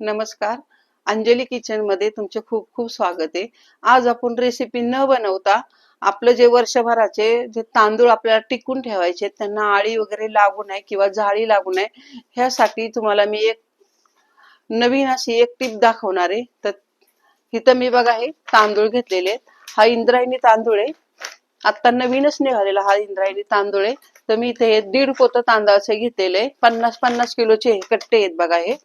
नमस्कार. अंजली किचनमध्ये तुमचे खूप खूप स्वागत आहे. आज आपण रेसिपी न बनवता आपलं जे वर्षभराचे जे तांदूळ आपल्याला टिकून ठेवायचे त्यांना आळी वगैरे लागू नये किंवा जाळी लागू नये ह्यासाठी तुम्हाला मी एक नवीन अशी एक टीप दाखवणार आहे. तर इथं मी बघा हे तांदूळ घेतलेले आहेत. हा इंद्रायणी तांदूळ आहे. आता नवीनच निघालेला हा इंद्रायणी तांदूळ आहे. तर मी इथे दीड पोतं तांदळाचे घेतलेले पन्नास पन्नास किलोचे कट्टे आहेत बघा हे.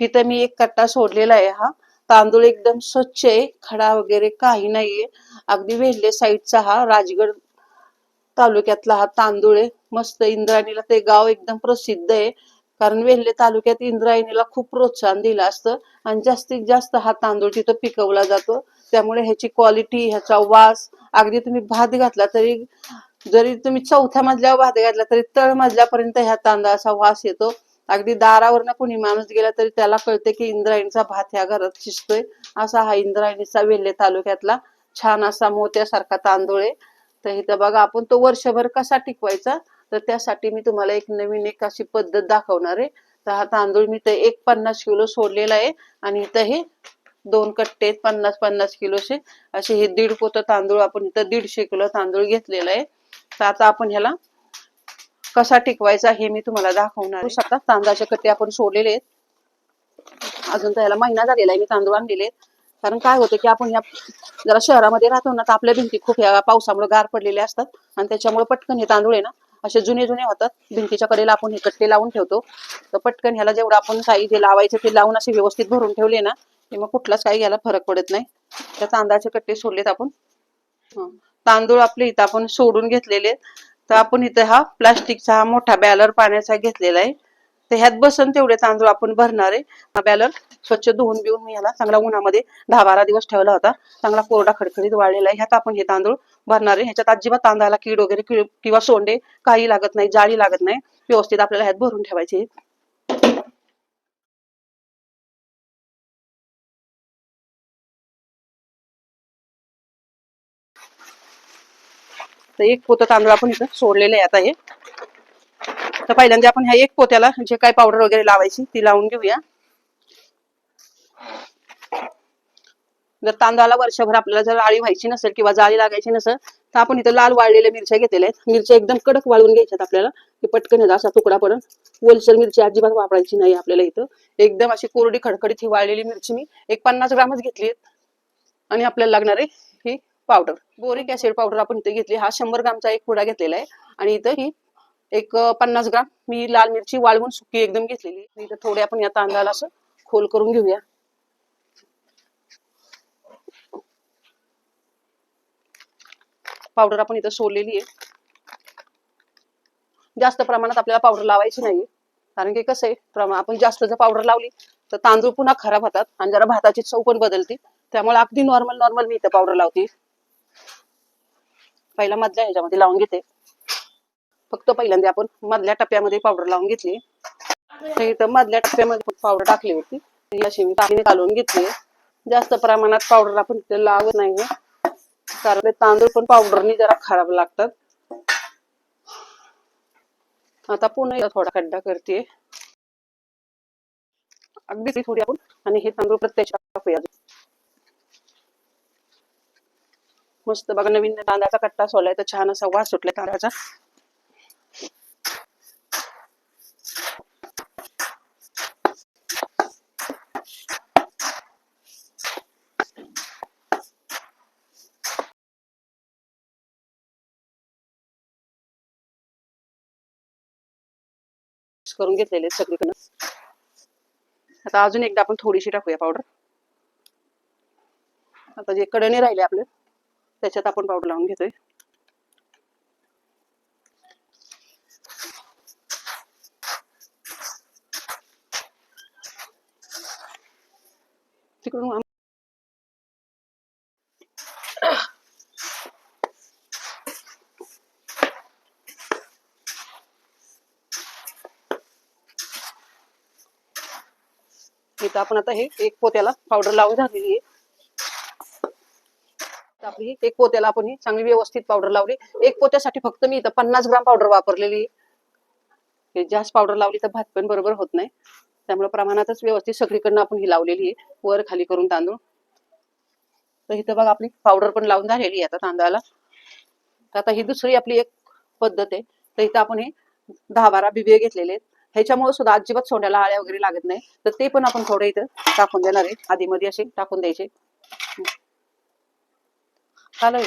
इथं मी एक कट्टा सोडलेला आहे हा. तांदूळ एकदम स्वच्छ आहे खडा वगैरे काही नाहीये. अगदी वेल्हे साईडचा हा राजगड तालुक्यातला हा तांदूळ आहे. मस्त इंद्रायणीला ते गाव एकदम प्रसिद्ध आहे. कारण वेल्हे तालुक्यात इंद्रायणीला खूप प्रोत्साहन दिलं असतं आणि जास्तीत जास्त हा तांदूळ तिथं पिकवला जातो. त्यामुळे ह्याची क्वालिटी ह्याचा वास अगदी तुम्ही भात घातला तरी जरी तुम्ही चौथ्या मजल्यावर भात घातला तरी तळ मजल्यापर्यंत ह्या तांदळाचा वास येतो. अगदी दारावरनं कोणी माणूस गेला तरी त्याला कळते की इंद्रायणीचा भात ह्या घरात शिजतोय. असा हा इंद्रायणीचा वेल्हे तालुक्यातला छान असा मोत्यासारखा तांदूळ आहे. तर इथं बघा आपण तो वर्षभर कसा टिकवायचा? तर त्यासाठी मी तुम्हाला एक नवीन एक अशी पद्धत दाखवणार आहे. तर हा तांदूळ मी तर एक पन्नास किलो सोडलेला आहे आणि इथं हे दोन कट्टे आहेत पन्नास पन्नास किलोचे असे हे दीड पोतं तांदूळ आपण इथं दीडशे किलो तांदूळ घेतलेला आहे. तर आता आपण ह्याला कसा टिकवायचा हे मी तुम्हाला दाखवणार शकता तांदळाचे कट्टे आपण सोडलेले आहेत. अजून तर महिना झालेला आहे मी तांदूळ आणलेले आहेत. कारण काय होतं की आपण या जरा शहरामध्ये राहतो ना तर आपल्या भिंती खूप या पावसामुळे गार पडलेल्या असतात. आणि त्याच्यामुळे पटकन हे तांदूळ आहे ना असे जुने जुने होतात. भिंतीच्या कडेला आपण हे कट्टे लावून ठेवतो. तर पटकन ह्याला जेवढं आपण काही जे लावायचं ते लावून असे व्यवस्थित भरून ठेवले ना की मग कुठलाच काही घ्यायला फरक पडत नाही. त्या तांदळाचे कट्टे सोडलेत आपण. तांदूळ आपले इथं आपण सोडून घेतलेले तर आपण इथं हा प्लास्टिकचा हा मोठा बॅलर पाण्याचा घेतलेला आहे. तर ह्यात बसन तेवढे तांदूळ आपण भरणार आहे. हा बॅलर स्वच्छ धुवून बिवून मी ह्याला चांगला उन्हामध्ये दहा बारा दिवस ठेवला होता. चांगला कोरडा खडखडीत वाळलेला आहे. ह्यात आपण हे तांदूळ भरणार आहे. ह्याच्यात अजिबात तांदळाला कीड वगैरे किड- किंवा सोंडे काही लागत नाही जाळी लागत नाही. व्यवस्थित आपल्याला ह्यात भरून ठेवायचे तर एक पोतं तांदूळ आपण इथं सोडलेले आहे आता हे. तर पहिल्यांदा आपण ह्या एक पोत्याला जे काय पावडर वगैरे लावायची ती लावून घेऊया. जर तांदळाला वर्षभर आपल्याला जर आळी व्हायची नसेल किंवा जाळी लागायची नसेल तर आपण इथं लाल वाळलेल्या मिरच्या घेतलेल्या आहेत. मिरच्या एकदम कडक वाळवून घ्यायच्यात आपल्याला. की पटकन असा तुकडा पडून वलसर मिरची अजिबात वापरायची नाही आपल्याला इथं. एकदम अशी कोरडी खडखडीत ही वाळलेली मिरची मी एक पन्नास ग्रामच घेतली आणि आपल्याला लागणार आहे पावडर. बोरिक ऍसिड पावडर आपण इथे घेतली. हा शंभर ग्रामचा एक पुडा घेतलेला आहे. आणि इथं ही एक पन्नास ग्राम मी लाल मिरची वाळवून सुकी एकदम घेतलेली इथं थोडे आपण या तांदळाला असं खोल करून घेऊया. पावडर आपण इथं सोडलेली आहे. जास्त प्रमाणात आपल्याला पावडर लावायची नाही कारण की कसं आहे प्रमाण आपण जास्त जर पावडर लावली तर तांदूळ पुन्हा खराब होतात आणि जरा भाताची चव पण बदलते. त्यामुळे अगदी नॉर्मल नॉर्मल मी इथं पावडर लावते. पहिला मधल्या ह्याच्यामध्ये लावून घेते. फक्त पहिल्यांदा आपण मधल्या टप्प्यामध्ये पावडर लावून घेतली. इथं मधल्या टप्प्यामध्ये पावडर टाकली होती. अशी मी पाणी घालून घेतली. जास्त प्रमाणात पावडर आपण तिथे लावत नाही कारण तांदूळ पण पावडरनी जरा खराब लागतात. आता पुन्हा थोडा खड्डा करते. अगदी थोडी आपण. आणि हे तांदूळ प्रत्यक्षात टाकूया. मस्त बघा नवीन तांदळाचा कट्टा सोलाय तर छान असा वास सुटलाय तांदळाचा. करून घेतलेले सगळीकडनं. आता अजून एकदा आपण थोडीशी टाकूया पावडर आता जे कडणे राहिले आपले त्याच्यात आपण पावडर लावून घेतोय. तिकडून इथं आपण आता हे एक पोत्याला पावडर लावून झालेली आहे. तर आपली एक पोत्याला आपण ही चांगली व्यवस्थित पावडर लावली. एक पोत्यासाठी फक्त मी इथं पन्नास ग्राम पावडर वापरलेली. आहे जास्त पावडर लावली तर भात पण बरोबर होत नाही. त्यामुळे प्रमाणातच व्यवस्थित सगळीकडनं आपण ही लावलेली आहे. वर खाली करून तांदूळ. तर इथं बघा आपली पावडर पण लावून झालेली आहे आता तांदळाला. तर आता ही दुसरी आपली एक पद्धत आहे. तर इथं आपण हे दहा बारा बिबे घेतलेले आहेत. ह्याच्यामुळे सुद्धा अजिबात सोंड्याला आळ्या वगैरे लागत नाही. तर ते पण आपण थोडे इथं टाकून देणार आहे. आधीमध्ये असे टाकून द्यायचे. झालं.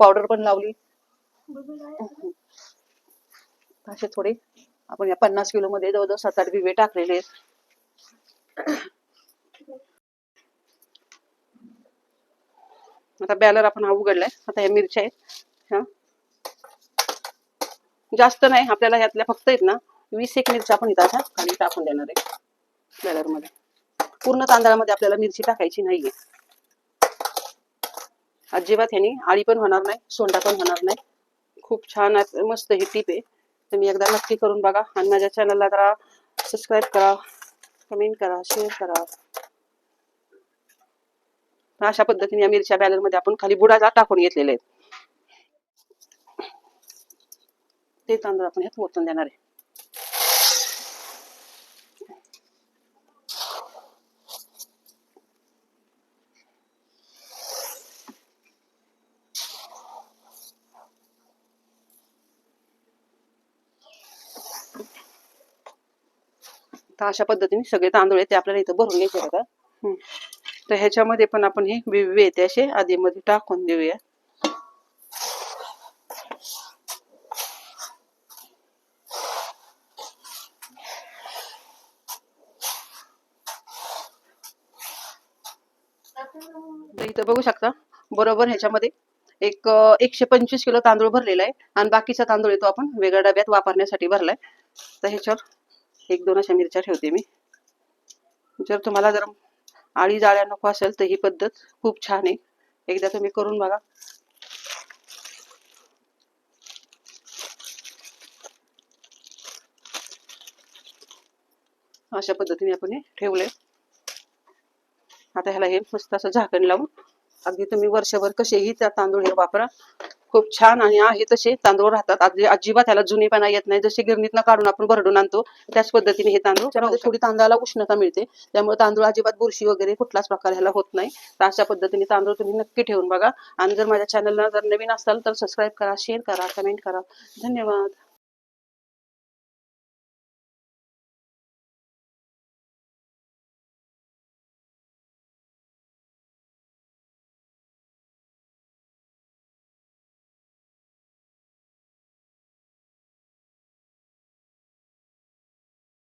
पावडर पण लावली. असे थोडे. आपण या पन्नास किलो मध्ये जवळजवळ सात आठ बिबे टाकलेले आहेत. आता बॅलर आपण हा उघडलाय. आता ह्या मिरच्या आहेत. ह्या जास्त नाही. आपल्याला ह्यातल्या फक्त आहेत ना वीस एक मिरच्या आपण इथं अशा खाली टाकून देणार आहे बॅलरमध्ये पूर्ण तांदळामध्ये आपल्याला मिरची टाकायची नाहीये. अजिबात ह्यानी आळी पण होणार नाही सोंडा पण होणार नाही. खूप छान मस्त ही टीप आहे. तुम्ही एकदा नक्की करून बघा. आणि माझ्या चॅनलला जरा सबस्क्राईब करा कमेंट करा शेअर करा. अशा पद्धतीने या मिरच्या बॅलरमध्ये आपण खाली बुडाचा टाकून घेतलेले आहेत. ते तांदूळ आपण ह्यात ओतून देणार आहे. तर अशा पद्धतीने सगळे तांदूळ आहेत ते आपल्याला इथं भरून घ्यायचे आता. तर ह्याच्यामध्ये पण आपण हे विवे ते असे आधी मध्ये टाकून देऊया. इथं बघू शकता बरोबर ह्याच्यामध्ये एक एकशे पंचवीस किलो तांदूळ भरलेला आहे. आणि बाकीचा तांदूळ आहे तो आपण वेगळ्या डब्यात वापरण्यासाठी भरलाय. तर ह्याच्यावर एक दोन अशा मिरच्या ठेवते मी. जर तुम्हाला जर आळी जाळ्या नको असेल तर ही पद्धत खूप छान आहे. एकदा तुम्ही करून बघा. अशा पद्धतीने आपण हे ठेवले आता ह्याला हे मस्त असं झाकण लावून. अगदी तुम्ही वर्षभर कसेही त्या तांदूळ हे वापरा. खूप छान आणि आहे तसे तांदूळ राहतात. अजिबात त्याला जुनेपणा येत नाही. जसे गिरणीतनं काढून आपण भरडून आणतो त्याच पद्धतीने हे तांदूळ. त्यामध्ये थोडी तांदळाला उष्णता मिळते. त्यामुळे तांदूळ अजिबात बुरशी वगैरे कुठलाच प्रकार ह्याला होत नाही. तर अशा पद्धतीने तांदूळ तुम्ही नक्की ठेवून बघा. आणि जर माझ्या चॅनलला जर नवीन असाल तर सबस्क्राईब करा शेअर करा कमेंट करा. धन्यवाद.